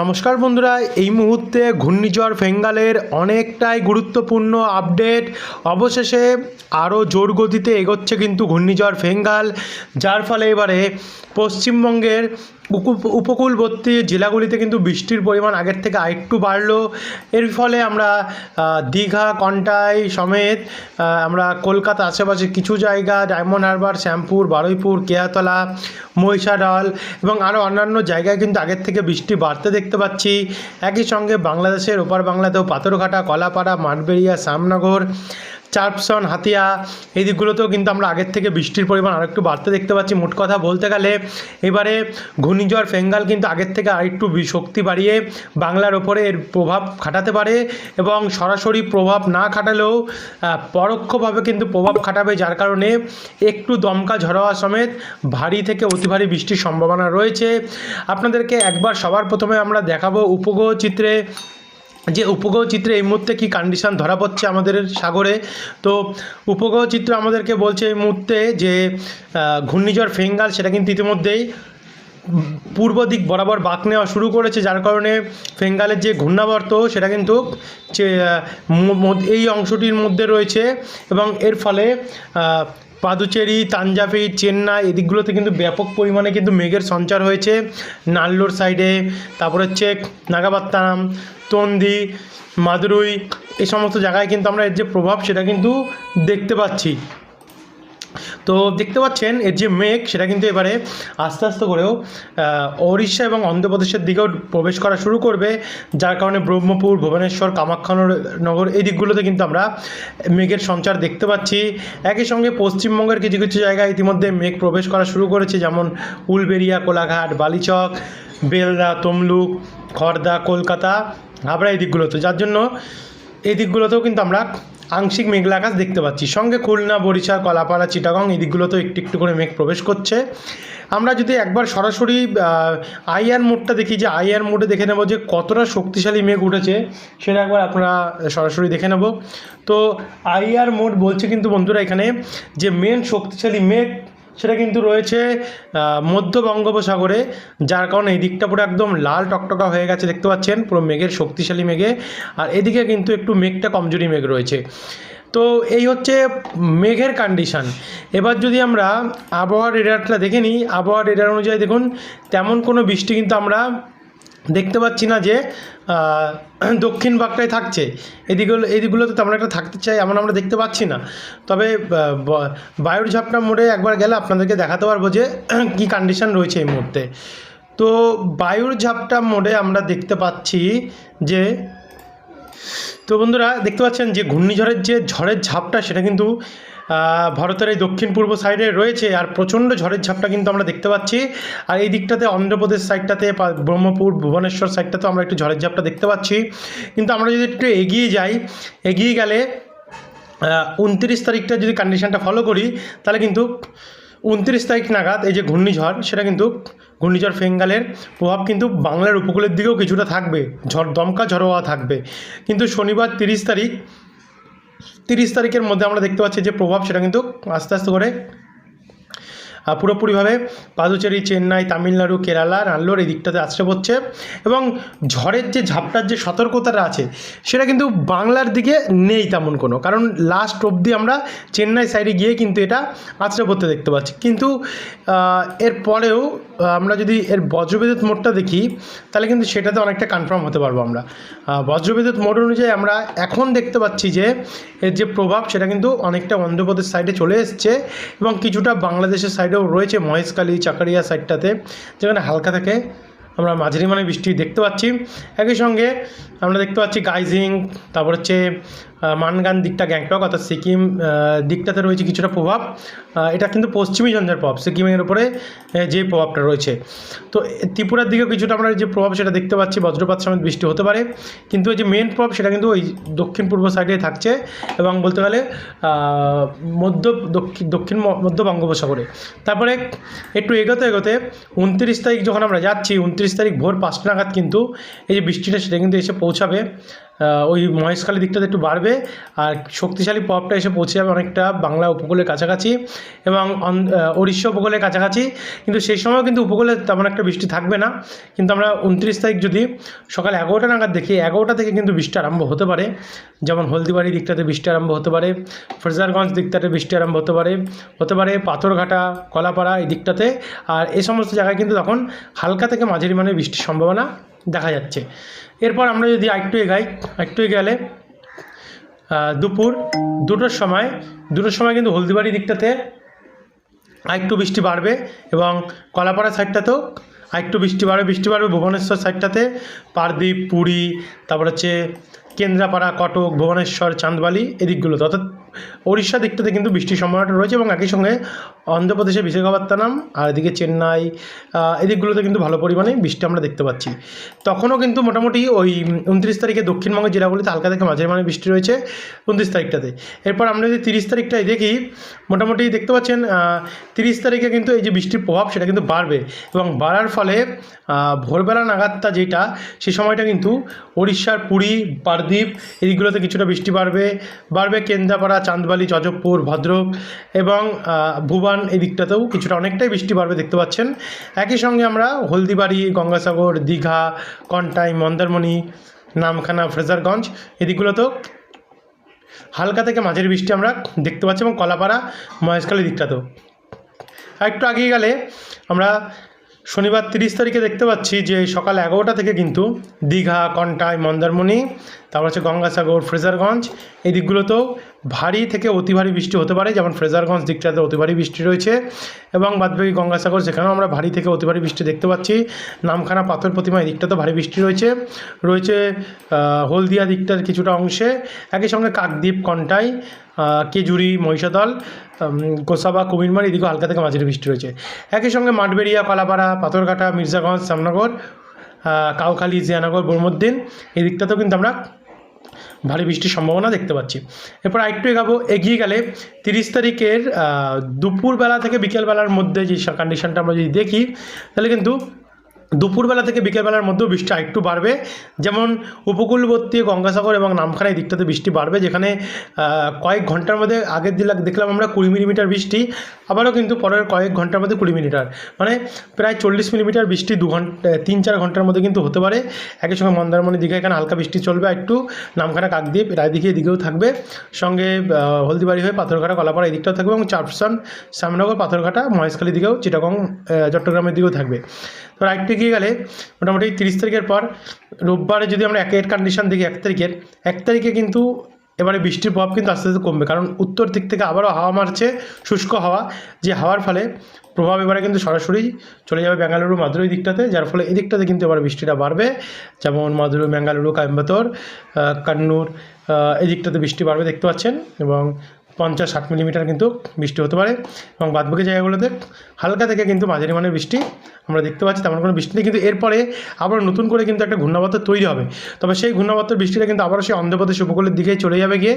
নমস্কার বন্ধুরা, এই মুহূর্তে ঘূর্ণিঝড় ফেঙ্গালের অনেকটাই গুরুত্বপূর্ণ আপডেট। অবশেষে আরও জোর গতিতে এগোচ্ছে কিন্তু ঘূর্ণিঝড় ফেঙ্গাল, যার ফলে এবারে পশ্চিমবঙ্গের উপকূলবর্তী জেলাগুলিতে কিন্তু বৃষ্টির পরিমাণ আগের থেকে আরেকটু বাড়লো। এর ফলে আমরা দীঘা, কন্টাই সমেত আমরা কলকাতা আশেপাশে কিছু জায়গা, ডায়মন্ড হারবার, শ্যামপুর, বারুইপুর, কেয়াতলা, মহিষাডল এবং আরও অন্যান্য জায়গায় কিন্তু আগের থেকে বৃষ্টি বাড়তে দেখতে পাচ্ছি। একই সঙ্গে বাংলাদেশের ওপার বাংলাতেও পাথরঘাটা, কলাপাড়া, মাঠবেড়িয়া, শ্যামনগর চারপসন হাতিয়া, এই দিকগুলোতেও কিন্তু আমরা আগের থেকে বৃষ্টির পরিমাণ আরেকটু বাড়তে দেখতে পাচ্ছি। মোট কথা বলতে গেলে এবারে ঘূর্ণিঝড় ফেঙ্গাল কিন্তু আগের থেকে আরেকটু শক্তি বাড়িয়ে বাংলার ওপরে এর প্রভাব খাটাতে পারে এবং সরাসরি প্রভাব না খাটালেও পরোক্ষভাবে কিন্তু প্রভাব খাটাবে যার কারণে একটু দমকা ঝড়োয়া সমেত ভারী থেকে অতি ভারী বৃষ্টির সম্ভাবনা রয়েছে। আপনাদেরকে একবার সবার প্রথমে আমরা দেখাবো উপগ্রহ চিত্রে যে উপগ্রহ চিত্রে এই মুহূর্তে কি কন্ডিশন ধরা পড়ছে আমাদের সাগরে? তো উপগ্রহ চিত্র আমাদেরকে বলছে এই মুহূর্তে যে ঘূর্ণিঝড় ফেঙ্গাল, সেটা কিন্তু ইতিমধ্যেই পূর্ব দিক বরাবর বাঁক নেওয়া শুরু করেছে, যার কারণে ফেঙ্গালের যে ঘূর্ণাবর্ত, সেটা কিন্তু এই অংশটির মধ্যে রয়েছে এবং এর ফলে পাদুচেরি তাঞ্জাফি চেন্নাই এদিকগুলোতে কিন্তু ব্যাপক পরিমাণে কিন্তু মেঘের সঞ্চার হয়েছে। নাল্লোর সাইডে, তারপর হচ্ছে নাগাপাত্তানাম, তন্দি, মাদুরুই এই সমস্ত জায়গায় কিন্তু আমরা এর যে প্রভাব সেটা কিন্তু দেখতে পাচ্ছি। তো দেখতে পাচ্ছেন এর যে মেঘ, সেটা কিন্তু এবারে আস্তে আস্তে করেও ওড়িশা এবং অন্ধ্রপ্রদেশের দিকেও প্রবেশ করা শুরু করবে, যার কারণে ব্রহ্মপুর, ভুবনেশ্বর কামাখ্যানগর এই দিকগুলোতে কিন্তু আমরা মেঘের সঞ্চার দেখতে পাচ্ছি। একই সঙ্গে পশ্চিমবঙ্গের কিছু কিছু জায়গায় ইতিমধ্যে মেঘ প্রবেশ করা শুরু করেছে, যেমন উলবেরিয়া, কোলাঘাট, বালিচক, বেলদা, তমলুক খড়দা কলকাতা, হাবড়া এই দিকগুলোতে। যার জন্য এই দিকগুলোতেও কিন্তু আমরা আংশিক মেঘলা আকাশ দেখতে পাচ্ছি। সঙ্গে খুলনা, বরিশাল, কলাপাড়া, চিটাগং এই দিকগুলোতেও একটু একটু করে মেঘ প্রবেশ করছে। আমরা যদি একবার সরাসরি আইআর মোডটা দেখি, যে আইআর মোডে দেখে নেব যে কতটা শক্তিশালী মেঘ উঠেছে, সেটা একবার আপনারা সরাসরি দেখে নেব। তো আইআর মোড বলছে কিন্তু বন্ধুরা এখানে যে মেন শক্তিশালী মেঘ সেটা কিন্তু রয়েছে মধ্য বঙ্গোপসাগরে, যার কারণে এই দিকটা পুরো একদম লাল টকটকা হয়ে গেছে, দেখতে পাচ্ছেন? পুরো মেঘের, শক্তিশালী মেঘে। আর এদিকে কিন্তু একটু মেঘটা কমজোরি মেঘ রয়েছে। তো এই হচ্ছে মেঘের কন্ডিশান এবার যদি আমরা আবহাওয়ার রেডারটা দেখে নিই, আবহাওয়ার রেডার অনুযায়ী দেখুন, তেমন কোনো বৃষ্টি কিন্তু আমরা দেখতে পাচ্ছি না যে দক্ষিণ বাঁকটায় থাকছে। এদিকগুলো এদিকগুলোতে তেমন একটা থাকতে চাই এমন আমরা দেখতে পাচ্ছি না। তবে বায়ুর ঝাপটা মোড়ে একবার গেলে আপনাদেরকে দেখাতে পারব যে, কী কন্ডিশন রয়েছে এই মুহূর্তে। তো, বায়ুর ঝাপটা মোড়ে আমরা দেখতে পাচ্ছি যে, তো বন্ধুরা, দেখতে পাচ্ছেন যে ঘূর্ণিঝড়ের যে ঝড়ের ঝাপটা, সেটা কিন্তু ভারতের এই দক্ষিণ পূর্ব সাইডে রয়েছে আর প্রচণ্ড ঝড়ের ঝাপটা কিন্তু আমরা দেখতে পাচ্ছি। আর এই দিকটাতে অন্ধ্রপ্রদেশ সাইডটাতে ব্রহ্মপুর, ভুবনেশ্বর সাইডটাতেও আমরা একটু ঝড়ের ঝাপটা দেখতে পাচ্ছি। কিন্তু আমরা যদি একটু এগিয়ে যাই, এগিয়ে গেলে উনত্রিশ তারিখটা যদি কন্ডিশনটা ফলো করি, তাহলে কিন্তু উনত্রিশ তারিখ নাগাদ এই যে ঘূর্ণিঝড়, সেটা কিন্তু ঘূর্ণিঝড় ফেঙ্গালের প্রভাব কিন্তু বাংলার উপকূলের দিকেও কিছুটা থাকবে। ঝড়, দমকা ঝড়োয়া থাকবে। কিন্তু শনিবার তিরিশ তারিখ তিরিশ তারিখের মধ্যে আমরা দেখতে পাচ্ছি যে প্রভাব সেটা কিন্তু আস্তে আস্তে করে পুরোপুরিভাবে পাদুচেরি চেন্নাই তামিলনাড়ু কেরালা নাল্লোর এই দিকটাতে আছড়ে পড়ছে এবং ঝড়ের যে ঝাপটার যে সতর্কতাটা আছে সেটা কিন্তু বাংলার দিকে নেই তেমন কোনো। কারণ লাস্ট অবধি আমরা চেন্নাই সাইডে গিয়ে কিন্তু এটা আছড়ে পড়তে দেখতে পাচ্ছি। কিন্তু আহ, এর পরেও আমরা যদি এর বজ্রবিদ্যুৎ মোডটা দেখি তাহলে কিন্তু সেটাতে অনেকটা কনফার্ম হতে পারব আমরা। বজ্রবিদ্যুৎ মোড অনুযায়ী আমরা এখন দেখতে পাচ্ছি যে এর যে প্রভাব সেটা কিন্তু অনেকটা অন্ধ্রপ্রদেশ সাইডে চলে এসছে এবং কিছুটা বাংলাদেশের সাইডেও রয়েছে মহেশখালী চাকারিয়া সাইডটাতে, যেখানে হালকা থেকে আমরা মাঝারি মানে বৃষ্টি দেখতে পাচ্ছি। একই সঙ্গে আমরা দেখতে পাচ্ছি গাইজিং, তারপর হচ্ছে মানগান দিকটা গ্যাংটক, অর্থাৎ সিকিম দিকটাতে রয়েছে কিছুটা প্রভাব। এটা কিন্তু পশ্চিমী ঝঞ্ঝার প্রভাব, সিকিমের উপরে যে প্রভাবটা রয়েছে। তো ত্রিপুরার দিকেও কিছুটা আমরা যে প্রভাব সেটা দেখতে পাচ্ছি, বজ্রপাত সমেত বৃষ্টি হতে পারে। কিন্তু এই যে মেন প্রভাব সেটা কিন্তু ওই দক্ষিণ পূর্ব সাইডে থাকছে এবং বলতে গেলে মধ্য, দক্ষিণ দক্ষিণ, মধ্য বঙ্গোপসাগরে। তারপরে একটু এগোতে এগোতে উনত্রিশ তারিখ যখন আমরা যাচ্ছি, উনত্রিশ তারিখ ভোর পাঁচটা নাগাদ কিন্তু এই যে বৃষ্টিটা সেটা কিন্তু এসে পৌঁছাবে। ওই মহেশখালী দিকটাতে একটু বাড়বে আর শক্তিশালী প্রভাবটা এসে পৌঁছে যাবে অনেকটা বাংলা উপকূলের কাছাকাছি এবং উড়িষ্যা উপকূলের কাছাকাছি। কিন্তু সেই সময় কিন্তু উপকূলে তেমন একটা বৃষ্টি থাকবে না। কিন্তু আমরা উনত্রিশ তারিখ যদি সকাল এগারোটা নাগাদ দেখি, এগারোটা থেকে কিন্তু বৃষ্টি আরম্ভ হতে পারে। যেমন হলদিবাড়ি দিকটাতে বৃষ্টি আরম্ভ হতে পারে, ফ্রেজারগঞ্জ দিকটাতে বৃষ্টি আরম্ভ হতে পারে হতে পারে পাথরঘাটা, কলাপাড়া এই দিকটাতে। আর এই সমস্ত জায়গায় কিন্তু তখন হালকা থেকে মাঝারি মানে বৃষ্টির সম্ভাবনা দেখা যাচ্ছে। এরপর আমরা যদি আরেকটু এগাই একটু গেলে দুপুর দুটোর সময় দুটোর সময় কিন্তু হলদিবাড়ি দিকটাতে আরেকটু বৃষ্টি বাড়বে এবং কলাপাড়া সাইডটাতেও আরেকটু বৃষ্টি বাড়বে। বৃষ্টি বাড়বে ভুবনেশ্বর সাইডটাতে, পারদ্বীপ, পুরী, তারপর হচ্ছে কেন্দ্রাপাড়া, কটক, ভুবনেশ্বর, চাঁদবালি এদিকগুলোতে। অর্থাৎ ওড়িশা দিকটাতে কিন্তু বৃষ্টির সম্ভাবনাটা রয়েছে এবং একই সঙ্গে অন্ধ্রপ্রদেশে বিশাখাপত্তনম আর এদিকে চেন্নাই এদিকগুলোতে কিন্তু ভালো পরিমাণে বৃষ্টি আমরা দেখতে পাচ্ছি। তখনও কিন্তু মোটামুটি ওই উনত্রিশ তারিখে দক্ষিণবঙ্গের জেলাগুলিতে হালকা থেকে মাঝারি মানে বৃষ্টি রয়েছে উনত্রিশ তারিখটাতে। এরপর আমরা যদি তিরিশ তারিখটায় দেখি মোটামুটি দেখতে পাচ্ছেন তিরিশ তারিখে কিন্তু এই যে বৃষ্টির প্রভাব সেটা কিন্তু বাড়বে এবং বাড়ার ফলে ভোরবেলা নাগাদটা যেটা সে সময়টা কিন্তু উড়িষ্যার পুরী পারদ্বীপ এদিকগুলোতে কিছুটা বৃষ্টি বাড়বে। বাড়বে কেন্দ্রাপাড়া চাঁদবালি যজবপুর ভদ্রক এবং আহ, ভুবান এই দিকটাতেও কিছুটা অনেকটাই বৃষ্টি বাড়বে দেখতে পাচ্ছেন। একই সঙ্গে আমরা হলদিবাড়ি, গঙ্গাসাগর, দীঘা, কন্টাই, মন্দারমণি, নামখানা, ফ্রেজারগঞ্জ এদিকগুলোতেও হালকা থেকে মাঝের বৃষ্টি আমরা দেখতে পাচ্ছি এবং কলাপাড়া, মহেশখালী দিকটাতেও একটু আগিয়ে গেলে আমরা শনিবার তিরিশ তারিখে দেখতে পাচ্ছি যে সকাল এগারোটা থেকে কিন্তু দীঘা, কন্টাই, মন্দারমণি, তারপর হচ্ছে গঙ্গাসাগর, ফ্রেজারগঞ্জ এই দিকগুলোতেও ভারী থেকে অতি ভারী বৃষ্টি হতে পারে, যেমন ফ্রেজারগঞ্জ দিকটাতে অতি ভারী বৃষ্টি রয়েছে এবং বাদবাকি গঙ্গাসাগর, সেখানেও আমরা ভারী থেকে অতি ভারী বৃষ্টি দেখতে পাচ্ছি। নামখানা পাথর প্রতিমা এই দিকটাতেও ভারী বৃষ্টি রয়েছে। রয়েছে হলদিয়া দিকটার কিছুটা অংশে, একই সঙ্গে কাকদ্বীপ, কন্টাই কেজুরি, মহিষাদল গোসাবা, কুমিরমার, এদিকেও হালকা থেকে মাঝারি বৃষ্টি রয়েছে। একই সঙ্গে মাঠবেড়িয়া, কলাপাড়া, পাথরঘাটা, মির্জাগঞ্জ, শ্যামনগর কাউখালী, জিয়ানগর, বরমুদ্দিন, এই দিকটাতেও কিন্তু আমরা ভারী বৃষ্টির সম্ভাবনা দেখতে পাচ্ছি। এরপর আরেকটু এগাবো, এগিয়ে গেলে তিরিশ তারিখের দুপুরবেলা থেকে বিকেলবেলার মধ্যে যে কন্ডিশনটা আমরা যদি দেখি, তাহলে কিন্তু দুপুরবেলা থেকে বিকেলবেলার মধ্যেও বৃষ্টি আরেকটু বাড়বে। যেমন উপকূলবর্তী গঙ্গাসাগর এবং নামখানা এই দিকটাতে বৃষ্টি বাড়বে, যেখানে কয়েক ঘণ্টার মধ্যে আগের দিন দেখলাম আমরা কুড়ি মিলিমিটার বৃষ্টি, আবারও কিন্তু পরের কয়েক ঘণ্টার মধ্যে কুড়ি মিলিমিটার। মানে প্রায় চল্লিশ মিলিমিটার বৃষ্টি দু ঘণ্টা তিন চার ঘণ্টার মধ্যে কিন্তু হতে পারে। একই সঙ্গে মন্দারমণি দীঘা এখানে হালকা বৃষ্টি চলবে একটু নামখানা কাকদ্বীপ রায়দিঘি এদিকেও থাকবে। সঙ্গে হলদিবাড়ি হয়ে পাথরঘাটা, কলাপাড়া এই দিকটাও থাকবে এবং চারপাশন শ্যামনগর, পাথরঘাটা, মহেশখালী দিকেও, চিটাগং চট্টগ্রামের দিকেও থাকবে। তো আরেকটু গিয়ে গেলে মোটামুটি তিরিশ তারিখের পর রোববারে যদি আমরা একের কন্ডিশন দেখি এক তারিখের এক তারিখে কিন্তু এবারে বৃষ্টির প্রভাব কিন্তু আস্তে আস্তে কমবে। কারণ উত্তর দিক থেকে আবারও হাওয়া মারছে শুষ্ক হাওয়া যে হাওয়ার ফলে প্রভাব এবারে কিন্তু সরাসরি চলে যাবে বেঙ্গালুরু মাদুরই দিকটাতে যার ফলে এই দিকটাতে কিন্তু এবার বৃষ্টিটা বাড়বে। যেমন মাদুরু বেঙ্গালুরু কোয়েম্বাতোর কান্নুর আহ, এই দিকটাতে বৃষ্টি বাড়বে দেখতে পাচ্ছেন। এবং পঞ্চাশ ষাট মিলিমিটার কিন্তু বৃষ্টি হতে পারে এবং বাদবাকি জায়গাগুলোতে হালকা থেকে কিন্তু মাঝারি মানের বৃষ্টি আমরা দেখতে পাচ্ছি, তেমন কোনো বৃষ্টি নেই। কিন্তু এরপরে আবার নতুন করে কিন্তু একটা ঘূর্ণাবর্ত তৈরি হবে। তবে সেই ঘূর্ণাবর্তের বৃষ্টিটা কিন্তু আবারও সেই অন্ধ্রপ্রদেশ উপকূলের দিকেই চলে যাবে গিয়ে,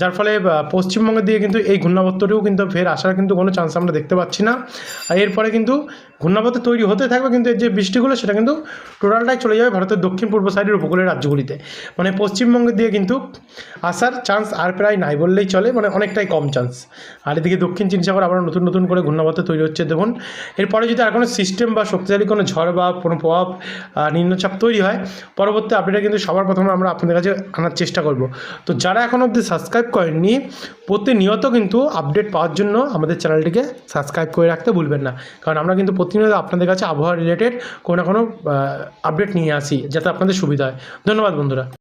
যার ফলে পশ্চিমবঙ্গের দিকে কিন্তু এই ঘূর্ণাবর্তটিও কিন্তু ফের আসার কিন্তু কোনো চান্স আমরা দেখতে পাচ্ছি না। আর এরপরে কিন্তু ঘূর্ণাবর্ত তৈরি হতে থাকবে কিন্তু এর যে বৃষ্টিগুলো, সেটা কিন্তু টোটালটাই চলে যাবে ভারতের দক্ষিণ পূর্ব সাইডের উপকূলের রাজ্যগুলিতে। মানে পশ্চিমবঙ্গের দিকে কিন্তু আসার চান্স আর প্রায় নাই বললেই চলে। মানে অনেকটাই কম চান্স আর এদিকে দক্ষিণ চীন সাগর আবার নতুন নতুন করে ঘূর্ণাবর্ত তৈরি হচ্ছে। দেখুন, এরপরে যদি আর কোনো সিস্টেম বা শক্তিশালী কোনো ঝড় বা কোনো প্রভাব নিম্নচাপ তৈরি হয়, পরবর্তী আপডেটে কিন্তু সবার প্রথমে আমরা আপনাদের কাছে আনার চেষ্টা করব। তো যারা এখন অবধি সাবস্ক্রাইব করেননি, প্রতিনিয়ত কিন্তু আপডেট পাওয়ার জন্য আমাদের চ্যানেলটিকে সাবস্ক্রাইব করে রাখতে ভুলবেন না। কারণ আমরা কিন্তু প্রতিনিয়ত আপনাদের কাছে আবহাওয়া রিলেটেড কোনো না কোনো আপডেট নিয়ে আসি, যাতে আপনাদের সুবিধা হয়। ধন্যবাদ বন্ধুরা।